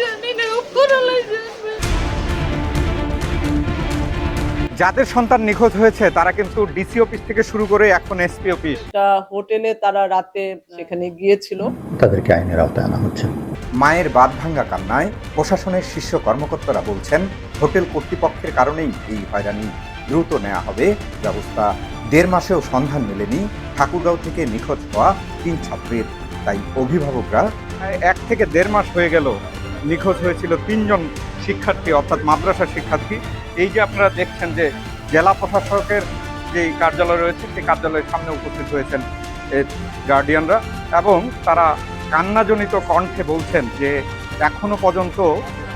জানি না উপরালাই জানবে যাদের সন্তান নিখোঁজ হয়েছে তারা কিন্তু ডিসি অফিস থেকে শুরু করে এখন এসপি অফিস। হোটেলে তারা রাতে সেখানে গিয়েছিল। তাদেরকে আইনের আওতায় আনা হচ্ছে। মায়ের বাদ ভাঙ্গা কান্নায় প্রশাসনের শীর্ষ কর্মকর্তারা বলছেন হোটেল কর্তৃপক্ষের কারণেই এই হয়রানি দ্রুত নেওয়া হবে। ব্যবস্থা দেড় মাসেও সন্ধান মেলেনি। ঠাকুরগাঁও থেকে নিখোঁজ হওয়া তিন ছাত্রীর। তাই অভিভাবকরা এক থেকে দেড় মাস হয়ে গেল নিখোঁজ হয়েছিল তিনজন শিক্ষার্থী, অর্থাৎ মাদ্রাসা শিক্ষার্থী। এই যে আপনারা দেখছেন যে জেলা প্রশাসকের যে কার্যালয় রয়েছে, সেই কার্যালয়ের সামনে উপস্থিত হয়েছেন গার্ডিয়ানরা এবং তারা কান্নাজনিত কণ্ঠে বলছেন যে এখনও পর্যন্ত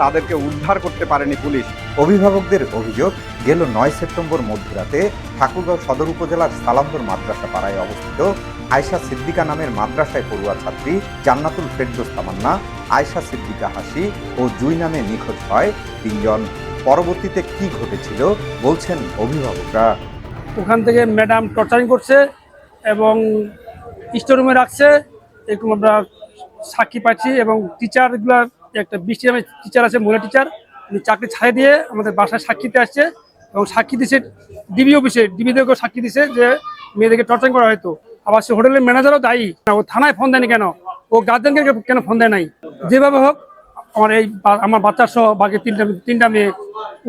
তাদেরকে উদ্ধার করতে পারেনি পুলিশ। অভিভাবকদের অভিযোগ, গেল নয় সেপ্টেম্বর মধ্যরাতে ঠাকুরগাঁও সদর উপজেলার সালামদর মাদ্রাসা পাড়ায় অবস্থিত আয়শা সিদ্দিকা নামের মাদ্রাসায় পড়ুয়া ছাত্রী জান্নাতুল ফেরদোস তামান্না। আয়শা সিদ্দিকা হাসি ও জুই নামে নিখোঁজ হয় তিনজন। পরবর্তীতে কি ঘটেছিল বলছেন অভিভাবকরা। ওখান থেকে ম্যাডাম টর্চারিং করছে এবং স্টোরুমে রাখছে। একটু আমরা সাক্ষী পাচ্ছি এবং টিচারগুলো একটা বৃষ্টি নামে টিচার আছে, মহিলা টিচার উনি চাকরি ছাড়ে দিয়ে আমাদের বাসায় সাক্ষীতে আসছে এবং সাক্ষী দিছে ডিবি অফিসে ডিবিদেরকেও সাক্ষী দিছে যে মেয়েদেরকে টর্চারিং করা হয়তো। আবার সে হোটেলের ম্যানেজারও দায়ী। ও থানায় ফোন দেয়নি কেন? ও গার্জেনকে কেন ফোন দেয় নাই? যেভাবে হোক, আমার এই আমার বাচ্চার সহ বাকি তিনটা তিনটা মেয়ে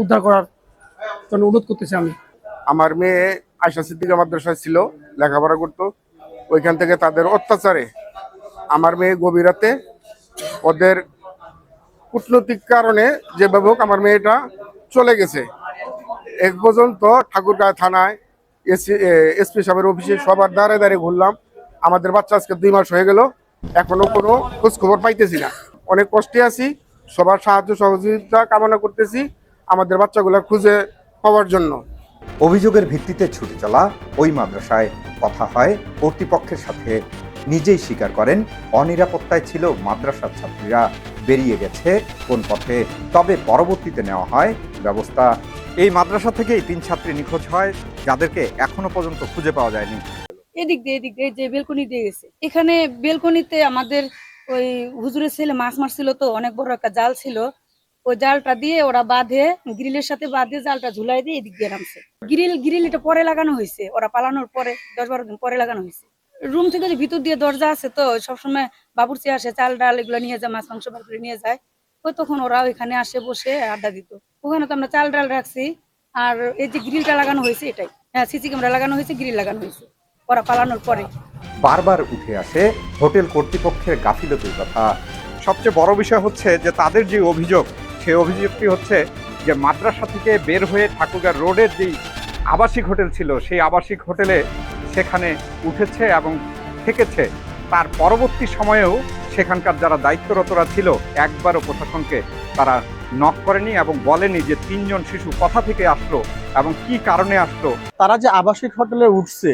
উদ্ধার করার জন্য অনুরোধ করতেছি আমি। আমার মেয়ে আয়সা সিদ্দিকা মাদ্রাসায় ছিল, লেখাপড়া করতো। ওইখান থেকে তাদের অত্যাচারে আমার মেয়ে গভীর রাতে ওদের কূটনৈতিক কারণে যেভাবে হোক আমার মেয়েটা চলে গেছে। এক পর্যন্ত ঠাকুরগাঁ থানায় এসি এসপি সাহেবের অফিসে সবার দ্বারে দ্বারে ঘুরলাম। আমাদের বাচ্চা আজকে দুই মাস হয়ে গেল। এখনও কোনো খোঁজ খবর পাইতেছি না। অনেক কষ্টে আছি, সবার সাহায্য সহযোগিতা কামনা করতেছি আমাদের বাচ্চাগুলো খুঁজে পাওয়ার জন্য। অভিযোগের ভিত্তিতে ছুটে চলা ওই মাদ্রাসায় কথা হয়, কর্তৃপক্ষের সাথে নিজেই স্বীকার করেন, অনিরাপত্তায় ছিল মাদ্রাসার ছাত্রীরা। বেরিয়ে গেছে কোন পথে, তবে পরবর্তীতে নেওয়া হয় ব্যবস্থা এই মাদ্রাসা থেকেই তিন ছাত্রী নিখোঁজ হয়, যাদেরকে এখনও পর্যন্ত খুঁজে পাওয়া যায়নি। এদিক দিয়ে এদিক দিয়ে যে বেলকনি দিয়ে গেছে। এখানে বেলকনিতে আমাদের ওই হুজুরের ছেলে মাছ মারছিল তো, অনেক বড় একটা জাল ছিল। ওই জালটা দিয়ে ওরা বাঁধে, গ্রিলের সাথে বাঁধে, জালটা ঝুলাই দিয়ে এদিক দিয়ে নামছে। গ্রিল গ্রিল এটা পরে লাগানো হয়েছে। ওরা পালানোর পরে, দশ বারো দিন পরে লাগানো হয়েছে। রুম থেকে যে ভিতর দিয়ে দরজা আছে তো সবসময় বাবুর্চি আসে, চাল ডাল এগুলো নিয়ে যায়, মাছ মাংস বার করে নিয়ে যায়। ওই তখন ওরা ওইখানে আসে, বসে আড্ডা দিত। ওখানে তো আমরা চাল ডাল রাখছি, আর এই যে গ্রিলটা লাগানো হয়েছে এটাই। হ্যাঁ সিসি ক্যামেরা লাগানো হয়েছে, গ্রিল লাগানো হয়েছে, ওরা পালানোর পরে। বারবার উঠে আসে হোটেল কর্তৃপক্ষের গাফিলতির কথা। সবচেয়ে বড় বিষয় হচ্ছে যে তাদের যে অভিযোগ, সেই অভিযোগটি হচ্ছে যে মাদ্রাসা থেকে বের হয়ে ঠাকুরগাঁ রোডের যেই আবাসিক হোটেল ছিল, সেই আবাসিক হোটেলে সেখানে উঠেছে এবং থেকেছে। তার পরবর্তী সময়েও সেখানকার যারা দায়িত্বরতরা ছিল, একবারও প্রশাসনকে তারা নক করেনি এবং বলেনি যে তিনজন শিশু কথা থেকে আসলো এবং কি কারণে আসলো। তারা যে আবাসিক হোটেলে উঠছে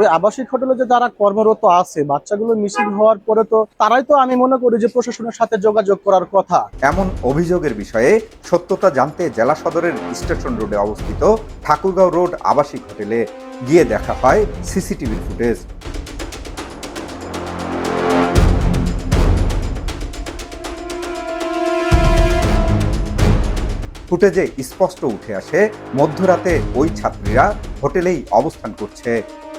ওই আবাসিক হোটেলে যে যারা কর্মরত আছে বাচ্চাগুলো মিসিং হওয়ার পরে তো তারাই তো আমি মনে করি যে প্রশাসনের সাথে যোগাযোগ করার কথা। এমন অভিযোগের বিষয়ে সত্যতা জানতে জেলা সদরের স্টেশন রোডে অবস্থিত ঠাকুরগাঁও রোড আবাসিক হোটেলে গিয়ে দেখা হয় সিসিটিভির ফুটেজ। ফুটেজে স্পষ্ট উঠে আসে, মধ্যরাতে ওই ছাত্রীরা হোটেলেই অবস্থান করছে।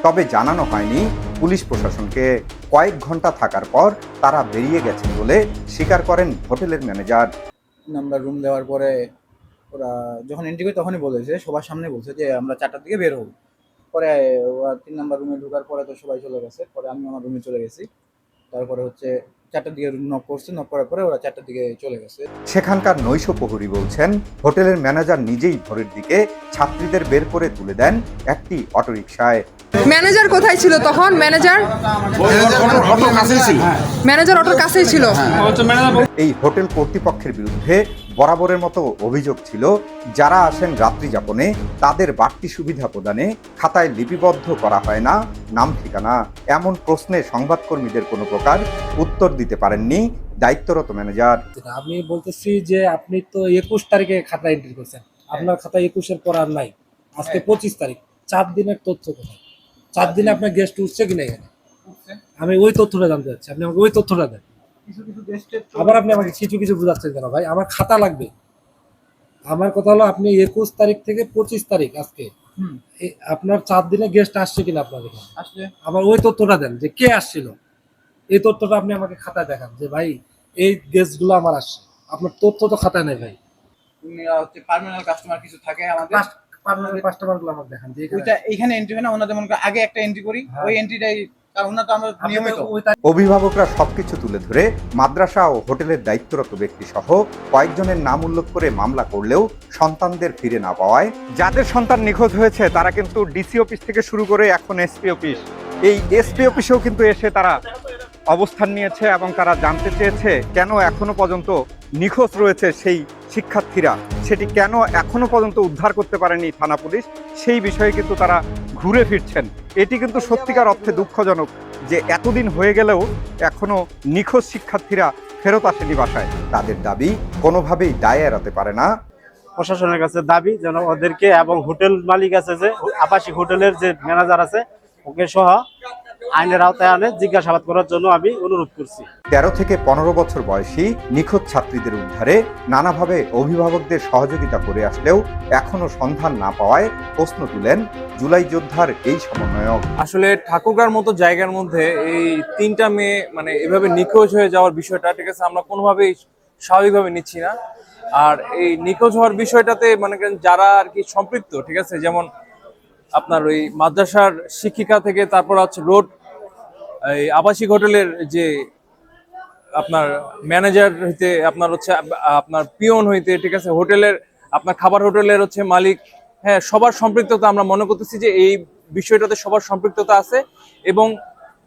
তবে জানানো হয়নি পুলিশ প্রশাসনকে। কয়েক ঘণ্টা থাকার পর তারা বেরিয়ে গেছেন বলে স্বীকার করেন হোটেলের ম্যানেজার। নাম্বার রুম দেওয়ার পরে ওরা যখন এন্ট্রি করে তখনই বলেছে, সবার সামনে বলছে যে আমরা চারটার দিকে বের হব। পরে ওরা তিন নাম্বার রুমে ঢোকার পরে তো সবাই চলে গেছে, পরে আমি আমার রুমে চলে গেছি। তারপরে হচ্ছে চারটার দিকে নক করছে নক করার পরে ওরা চারটার দিকে চলে গেছে। সেখানকার নৈশ প্রহরী বলছেন হোটেলের ম্যানেজার নিজেই ভোরের দিকে ছাত্রীদের বের করে তুলে দেন একটি অটোরিকশায়। ম্যানেজার কোথায় ছিল তখন? ম্যানেজার? ম্যানেজার অটোর কাছেই ছিল। এই হোটেল কর্তৃপক্ষের বিরুদ্ধে বরাবরের মতো অভিযোগ ছিল যারা আসেন রাত্রি যাপনে তাদের বাড়তি সুবিধা প্রদানে খাতায় লিপিবদ্ধ করা হয় না নাম ঠিকানা এমন প্রশ্নে সংবাদকর্মীদের কোনো প্রকার উত্তর দিতে পারেননি দায়িত্বরত ম্যানেজার। আমি বলতেছি যে আপনি তো একুশ তারিখে খাতা এন্ট্রি করছেন। আপনার খাতা একুশের পর আর নাই। আজকে পঁচিশ তারিখ। চার দিনের তথ্য কোথায়? চার দিনে আপনার গেস্ট উঠছে কিনা এখানে? আমি ওই তথ্যটা জানতে চাচ্ছি। আপনি আমাকে ওই তথ্যটা দেন। আবার আপনি আমাকে কিছু কিছু বুঝাচ্ছেন কেন ভাই? আমার খাতা লাগবে। আমার কথা হলো আপনি একুশ তারিখ থেকে পঁচিশ তারিখ আজকে। আপনার চার দিনে গেস্ট আসছে কিনা আপনার এখানে? আবার ওই তথ্যটা দেন যে কে আসছিল? এই তথ্যটা আপনি আমাকে খাতায় দেখান যে ভাই এই গেস্টগুলো আমার আসছে। আপনার তথ্য তো খাতায় নেই ভাই। হচ্ছে পার্মানেন্ট কাস্টমার কিছু থাকে আমাদের। কাস্টমারগুলো আমার দেখান যে এখানে ওইটা এখানে এন্ট্রি হয় না ওনাদের মনে করেন আগে একটা এন্ট্রি করি হ্যাঁ। ওই এন্ট্রিটাই অভিভাবকরা সবকিছু তুলে ধরে মাদ্রাসা ও হোটেলের দায়িত্বরত ব্যক্তি সহ কয়েকজনের নাম উল্লেখ করে মামলা করলেও সন্তানদের ফিরে না পাওয়ায় যাদের সন্তান নিখোঁজ হয়েছে তারা কিন্তু ডিসি অফিস থেকে শুরু করে এখন এসপি অফিস। এই এসপি অফিসেও কিন্তু এসে তারা অবস্থান নিয়েছে এবং তারা জানতে চেয়েছে কেন এখনও পর্যন্ত নিখোঁজ রয়েছে সেই শিক্ষার্থীরা সেটি কেন এখনও পর্যন্ত উদ্ধার করতে পারেনি থানা পুলিশ? সেই বিষয়ে কিন্তু তারা ঘুরে ফিরছেন। এটি কিন্তু সত্যিকার অর্থে দুঃখজনক যে এতদিন হয়ে গেলেও এখনও নিখোঁজ শিক্ষার্থীরা ফেরত আসেনি বাসায়। তাদের দাবি কোনোভাবেই দায় এড়াতে পারে না। প্রশাসনের কাছে দাবি যেন ওদেরকে এবং হোটেল মালিক আছে যে আবাসিক হোটেলের যে ম্যানেজার আছে, ওকে সহ আইনের আওতায় আনে জিজ্ঞাসাবাদ করার জন্য আমি অনুরোধ করছি। তেরো থেকে পনেরো বছর বয়সী নিখোঁজ ছাত্রীদের উদ্ধারে নানাভাবে অভিভাবকদের সহযোগিতা করে আসলেও এখনও সন্ধান না পাওয়ায় প্রশ্ন তুলেন জুলাই যোদ্ধার এই সমন্বয়ক। আসলে ঠাকুরগার মতো জায়গার মধ্যে এই তিনটা মেয়ে মানে এভাবে নিখোঁজ হয়ে যাওয়ার বিষয়টা ঠিক আছে আমরা কোনোভাবেই স্বাভাবিকভাবে নিচ্ছি না। আর এই নিখোঁজ হওয়ার বিষয়টাতে মানে করেন যারা আর কি সম্পৃক্ত ঠিক আছে যেমন আপনার ওই মাদ্রাসার শিক্ষিকা থেকে তারপর হচ্ছে রোড এই আবাসিক হোটেলের যে আপনার ম্যানেজার হইতে আপনার হচ্ছে আপনার পিয়ন হইতে, ঠিক আছে, হোটেলের, আপনার খাবার হোটেলের হচ্ছে মালিক হ্যাঁ সবার সম্পৃক্ততা আমরা মনে করতেছি যে এই বিষয়টাতে সবার সম্পৃক্ততা আছে এবং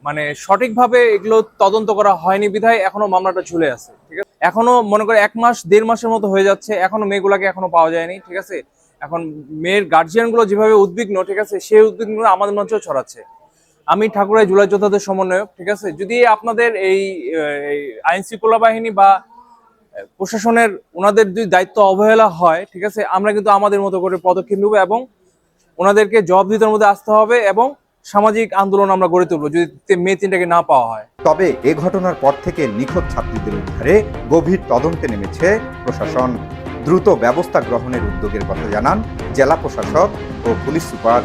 মানে সঠিকভাবে এগুলো তদন্ত করা হয়নি বিধায় এখনও মামলাটা ঝুলে আছে, ঠিক আছে? এখনও মনে করে এক মাস, দেড় মাসের মতো হয়ে যাচ্ছে, এখনও মেয়েগুলাকে এখনও পাওয়া যায়নি, ঠিক আছে? এখন মেয়ের গার্জিয়ানগুলো যেভাবে উদ্বিগ্ন, ঠিক আছে, সেই উদ্বিগ্নগুলো আমাদের মঞ্চেও ছড়াচ্ছে। আমি ঠাকুরাই জুলাই যোদ্ধাদের সমন্বয়ক, ঠিক আছে? যদি আপনাদের এই আইন শৃঙ্খলা বাহিনী বা প্রশাসনের ওনাদের যদি দায়িত্ব অবহেলা হয়, ঠিক আছে, আমরা কিন্তু আমাদের মতো করে পদক্ষেপ নেব এবং ওনাদেরকে জবাবদিহিতার মধ্যে আসতে হবে এবং সামাজিক আন্দোলন আমরা গড়ে তুলবো যদি মে তিনটাকে না পাওয়া হয়। তবে এ ঘটনার পর থেকে নিখোঁজ ছাত্রীদের উদ্ধারে গভীর তদন্তে নেমেছে প্রশাসন। দ্রুত ব্যবস্থা গ্রহণের উদ্যোগের কথা জানান জেলা প্রশাসক ও পুলিশ সুপার।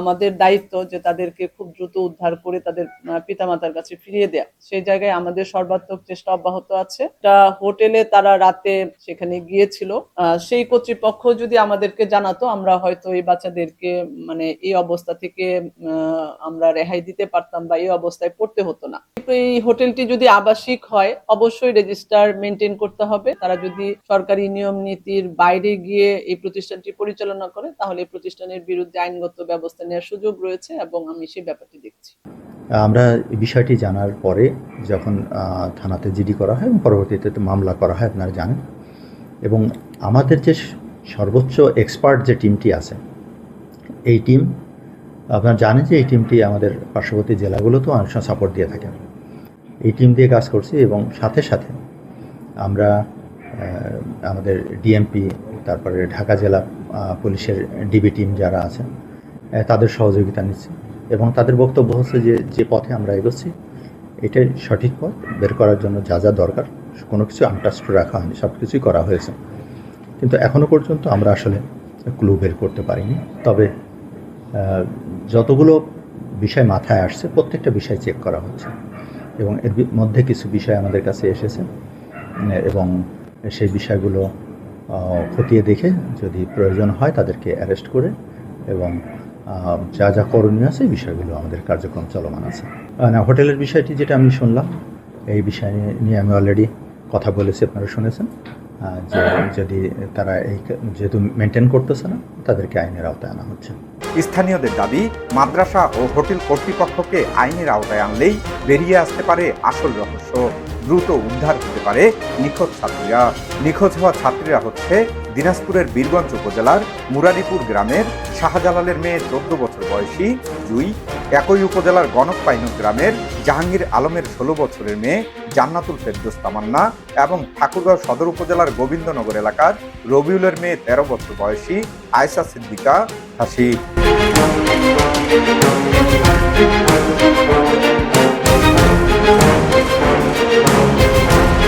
আমাদের দায়িত্ব যে তাদেরকে খুব দ্রুত উদ্ধার করে তাদের পিতামাতার কাছে ফিরিয়ে দেয়া। সেই জায়গায় আমাদের সর্বাত্মক চেষ্টা অব্যাহত আছে। হোটেলে তারা রাতে সেখানে গিয়েছিল। সেই কর্তৃপক্ষ যদি আমাদেরকে জানাতো, আমরা হয়তো এই বাচ্চাদেরকে মানে এই অবস্থা থেকে আমরা রেহাই দিতে পারতাম বা এই অবস্থায় পড়তে হতো না। এই হোটেলটি যদি আবাসিক হয়, অবশ্যই রেজিস্টার মেনটেন করতে হবে। তারা যদি সরকারি নিয়ম নীতির বাইরে গিয়ে এই প্রতিষ্ঠানটি পরিচালনা করে, তাহলে এই প্রতিষ্ঠানের বিরুদ্ধে আইনগত ব্যবস্থা নেওয়ার সুযোগ রয়েছে এবং আমি সেই ব্যাপারটি দেখছি। আমরা বিষয়টি জানার পরে যখন থানাতে জিডি করা হয় এবং পরবর্তীতে মামলা করা হয়, আপনারা জানেন। এবং আমাদের যে সর্বোচ্চ এক্সপার্ট যে টিমটি আছে, এই টিম, আপনারা জানেন যে এই টিমটি আমাদের পার্শ্ববর্তী জেলাগুলোতেও অনেক সময় সাপোর্ট দিয়ে থাকে এই টিম দিয়ে কাজ করছি এবং সাথে সাথে আমরা আমাদের ডিএমপি, তারপরে ঢাকা জেলা পুলিশের ডিবি টিম যারা আছেন তাদের সহযোগিতা নিচ্ছি। এবং তাদের বক্তব্য হচ্ছে যে যে পথে আমরা এগোচ্ছি, এটাই সঠিক পথ। বের করার জন্য যা যা দরকার, কোনো কিছু আনটাস্ট রাখা হয়নি, সব কিছুই করা হয়েছে। কিন্তু এখনও পর্যন্ত আমরা আসলে ক্লু বের করতে পারিনি। তবে যতগুলো বিষয় মাথায় আসছে, প্রত্যেকটা বিষয় চেক করা হচ্ছে। এবং এর মধ্যে কিছু বিষয় আমাদের কাছে এসেছে এবং সেই বিষয়গুলো খতিয়ে দেখে যদি প্রয়োজন হয় তাদেরকে অ্যারেস্ট করে এবং যা যা করণীয় আছে এই বিষয়গুলো আমাদের কার্যক্রম চলমান আছে। না, হোটেলের বিষয়টি যেটা আমি শুনলাম, এই বিষয় নিয়ে- আমি অলরেডি কথা বলেছি, আপনারা শুনেছেন। যে যদি তারা এই যেহেতু মেনটেন করতেছে না, তাদেরকে আইনের আওতায় আনা হচ্ছে। স্থানীয়দের দাবি, মাদ্রাসা ও হোটেল কর্তৃপক্ষকে আইনের আওতায় আনলেই বেরিয়ে আসতে পারে আসল রহস্য। দ্রুত উদ্ধার হতে পারে নিখোঁজ ছাত্রীরা। নিখোঁজ হওয়া ছাত্রীরা হচ্ছে দিনাজপুরের বীরগঞ্জ উপজেলার মুরারিপুর গ্রামের শাহজালালের মেয়ে চোদ্দ বছর বয়সী জুই, একই উপজেলার গণক পাইনুক গ্রামের জাহাঙ্গীর আলমের ষোলো বছরের মেয়ে জান্নাতুল ফেরদোস তামান্না এবং ঠাকুরগাঁও সদর উপজেলার গোবিন্দনগর এলাকার রবিউলের মেয়ে তেরো বছর বয়সী আয়সা সিদ্দিকা হাসি।